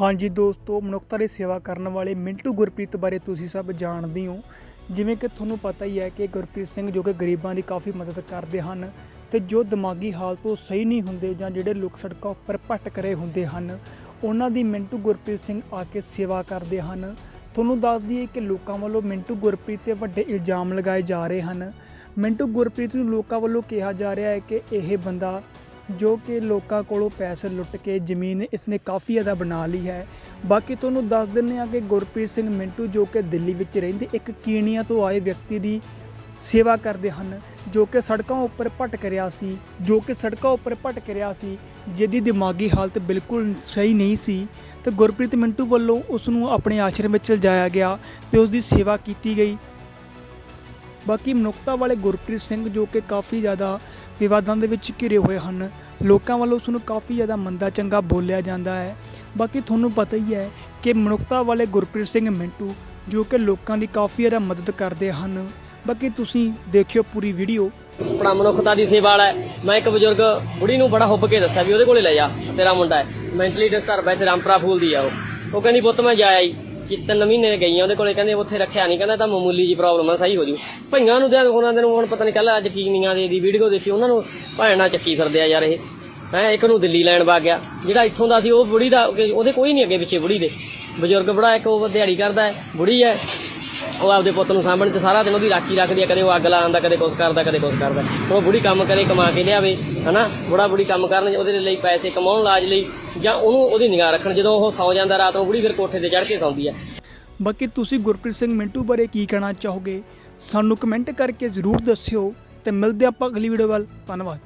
ਹਾਂਜੀ ਦੋਸਤੋ, ਮਨੁੱਖਤਾ ਦੀ ਸੇਵਾ ਕਰਨ ਵਾਲੇ ਮਿੰਟੂ ਗੁਰਪ੍ਰੀਤ ਬਾਰੇ ਤੁਸੀਂ ਸਭ ਜਾਣਦੇ ਹੋ। ਜਿਵੇਂ ਕਿ ਤੁਹਾਨੂੰ ਪਤਾ ਹੀ ਹੈ ਕਿ ਗੁਰਪ੍ਰੀਤ ਸਿੰਘ ਜੋ ਕਿ ਗਰੀਬਾਂ ਦੀ ਕਾਫੀ ਮਦਦ ਕਰਦੇ ਹਨ ਤੇ ਜੋ ਦਿਮਾਗੀ ਹਾਲਤ ਤੋਂ ਸਹੀ ਨਹੀਂ ਹੁੰਦੇ ਜਾਂ ਜਿਹੜੇ ਲੋਕ ਸੜਕਾਂ ਉੱਪਰ ਭਟਕ ਰਹੇ ਹੁੰਦੇ ਹਨ, ਉਹਨਾਂ ਦੀ ਮਿੰਟੂ ਗੁਰਪ੍ਰੀਤ ਸਿੰਘ ਆ ਕੇ ਸੇਵਾ ਕਰਦੇ ਹਨ। ਤੁਹਾਨੂੰ ਦੱਸ ਦਈਏ ਕਿ ਲੋਕਾਂ ਵੱਲੋਂ ਮਿੰਟੂ ਗੁਰਪ੍ਰੀਤ ਤੇ ਵੱਡੇ ਇਲਜ਼ਾਮ ਲਗਾਏ ਜਾ ਰਹੇ ਹਨ। ਮਿੰਟੂ ਗੁਰਪ੍ਰੀਤ ਨੂੰ ਲੋਕਾਂ ਵੱਲੋਂ ਕਿਹਾ ਜਾ ਰਿਹਾ ਹੈ ਕਿ ਇਹ ਬੰਦਾ ਜੋ ਕਿ ਲੋਕਾਂ ਕੋਲੋਂ ਪੈਸੇ ਲੁੱਟ ਕੇ ਜ਼ਮੀਨ ਇਸਨੇ ਕਾਫੀ ਜ਼ਿਆਦਾ ਬਣਾ ਲਈ ਹੈ। ਬਾਕੀ ਤੁਹਾਨੂੰ ਦੱਸ ਦਿੰਦੇ ਹਾਂ ਕਿ ਗੁਰਪ੍ਰੀਤ ਸਿੰਘ ਮਿੰਟੂ ਜੋ ਕਿ ਦਿੱਲੀ ਵਿੱਚ ਰਹਿੰਦੇ, ਇੱਕ ਕੀਨੀਆ ਤੋਂ ਆਏ ਵਿਅਕਤੀ ਦੀ ਸੇਵਾ ਕਰਦੇ ਹਨ, ਜੋ ਕਿ ਸੜਕਾਂ ਉੱਪਰ ਭਟਕ ਰਿਹਾ ਸੀ, ਜੋ ਕਿ ਸੜਕਾਂ ਉੱਪਰ ਭਟਕ ਰਿਹਾ ਸੀ, ਜਿਹਦੀ ਦਿਮਾਗੀ ਹਾਲਤ ਬਿਲਕੁਲ ਸਹੀ ਨਹੀਂ ਸੀ। ਤੇ ਗੁਰਪ੍ਰੀਤ ਮਿੰਟੂ ਵੱਲੋਂ ਉਸ ਨੂੰ ਆਪਣੇ ਆਸ਼ਰਮ ਵਿੱਚ ਲਿਜਾਇਆ ਗਿਆ ਤੇ ਉਸ ਦੀ ਸੇਵਾ ਕੀਤੀ ਗਈ। ਬਾਕੀ ਮਨੁੱਖਤਾ ਵਾਲੇ ਗੁਰਪ੍ਰੀਤ ਸਿੰਘ ਜੋ ਕਿ ਕਾਫੀ ਜ਼ਿਆਦਾ ਵਿਵਾਦਾਂ ਦੇ ਵਿੱਚ ਘਿਰੇ ਹੋਏ ਹਨ। ਲੋਕਾਂ ਵੱਲੋਂ ਉਸ ਨੂੰ ਕਾਫੀ ਜ਼ਿਆਦਾ ਮੰਦਾ, ਚੰਗਾ ਬੋਲਿਆ ਜਾਂਦਾ ਹੈ। ਬਾਕੀ ਤੁਹਾਨੂੰ ਪਤਾ ਹੀ ਹੈ ਕਿ ਮਨੁੱਖਤਾ ਵਾਲੇ ਗੁਰਪ੍ਰੀਤ ਸਿੰਘ ਮਿੰਟੂ, ਜੋ ਕਿ ਲੋਕਾਂ ਦੀ ਕਾਫੀ ਜ਼ਿਆਦਾ ਮਦਦ ਕਰਦੇ ਹਨ। ਬਾਕੀ ਤੁਸੀਂ ਦੇਖਿਓ ਪੂਰੀ ਵੀਡੀਓ। ਆਪਣਾ ਮਨੁੱਖਤਾ ਦੀ ਸੇਵਾ ਵਾਲਾ ਹੈ। ਮੈਂ ਇੱਕ ਬਜ਼ੁਰਗ ਬੁੜੀ ਨੂੰ ਬੜਾ ਹੁੱਬ ਕੇ ਦੱਸਿਆ ਵੀ ਉਹਦੇ ਕੋਲੇ ਲੈ ਜਾ। ਤੇਰਾ ਮੁੰਡਾ ਹੈ। ਮੈਂਟਲੀ ਡਿਸਟਰਬ ਹੈ ਤੇ ਰਾਮਪਰਾ ਫੂਲ ਦੀ ਆ ਉਹ। ਉਹ ਕਹਿੰਦੀ, ਪੁੱਤ, ਮੈਂ ਜਾਇਆ ਹੀ ਤਿੰਨ ਮਹੀਨੇ ਗਈਆਂ, ਉਹਦੇ ਕੋਲੇ ਕਹਿੰਦੇ ਉੱਥੇ ਰੱਖਿਆ ਨਹੀਂ ਕਹਿੰਦਾ ਇਹ ਤਾਂ ਮਾਮੂਲੀ ਜੀ ਪ੍ਰੋਬਲਮ ਆ, ਸਹੀ ਹੋ ਜੂ। ਭਈਆਂ ਨੂੰ ਤੇ ਉਹਨਾਂ ਦੇ ਨੂੰ, ਹੁਣ ਪਤਾ ਨਹੀਂ ਕੱਲ ਅੱਜ ਕੀਨੀਆਂ ਦੇ ਦੀ ਵੀਡੀਓ ਦੇਖੀ, ਉਹਨਾਂ ਨੂੰ ਭੈਣਾ ਚੱਕੀ ਫਿਰਦੇ ਆ ਯਾਰ ਇਹ। ਹੈ, ਇੱਕ ਨੂੰ ਦਿੱਲੀ ਲੈਣ ਵਾ ਗਿਆ, ਜਿਹੜਾ ਇੱਥੋਂ ਦਾ ਸੀ, ਉਹ ਬੁੜੀ ਦਾ ਉਹਦੇ ਕੋਈ ਨਹੀਂ ਅੱਗੇ ਪਿੱਛੇ ਬੁੜੀ ਦੇ। ਬਜ਼ੁਰਗ ਬੜਾ ਇੱਕ, ਉਹ ਦਿਹਾੜੀ ਕਰਦਾ ਹੈ, ਬੁੜੀ ਹੈ ਉਹ ਆਪਦੇ ਪੁੱਤ ਨੂੰ ਸਾਂਭਣ ਤੇ ਸਾਰਾ ਦਿਨ ਉਹਦੀ ਰਾਖੀ ਰੱਖਦੀ ਆ, ਕਦੇ ਉਹ ਅੱਗ ਲਾਉਂਦਾ, ਕਦੇ ਕੁਛ ਕਰਦਾ, ਕਦੇ ਕੁਛ ਕਰਦਾ। ਉਹ ਬੁੜੀ ਕੰਮ ਕਰੇ, ਕਮਾ ਕੇ ਲਿਆਵੇ, ਹਨਾ? ਬੁੜਾ ਬੁੜੀ ਕੰਮ ਕਰਨ ਉਹਦੇ ਲਈ ਪੈਸੇ ਕਮਾਉਣ ਲਾਜ ਲਈ ਜਾਂ ਉਹਨੂੰ ਉਹਦੀ ਨਿਗਾਹ ਰੱਖਣ, ਜਦੋਂ ਉਹ ਸੌ ਜਾਂਦਾ ਰਾਤ ਨੂੰ ਬੁੜੀ ਫਿਰ ਕੋਠੇ ਤੇ ਚੜ੍ਹ ਕੇ ਸੌਂਦੀ ਆ। ਬਾਕੀ ਤੁਸੀਂ ਗੁਰਪ੍ਰੀਤ ਸਿੰਘ ਮਿੰਟੂ ਬਾਰੇ ਕੀ ਕਹਿਣਾ ਚਾਹੋਗੇ? ਸਾਨੂੰ ਕਮੈਂਟ ਕਰਕੇ ਜ਼ਰੂਰ ਦੱਸਿਓ ਤੇ ਮਿਲਦੇ ਆਪਾਂ ਅਗਲੀ ਵੀਡੀਓ ਵੱਲ। ਧੰਨਵਾਦ।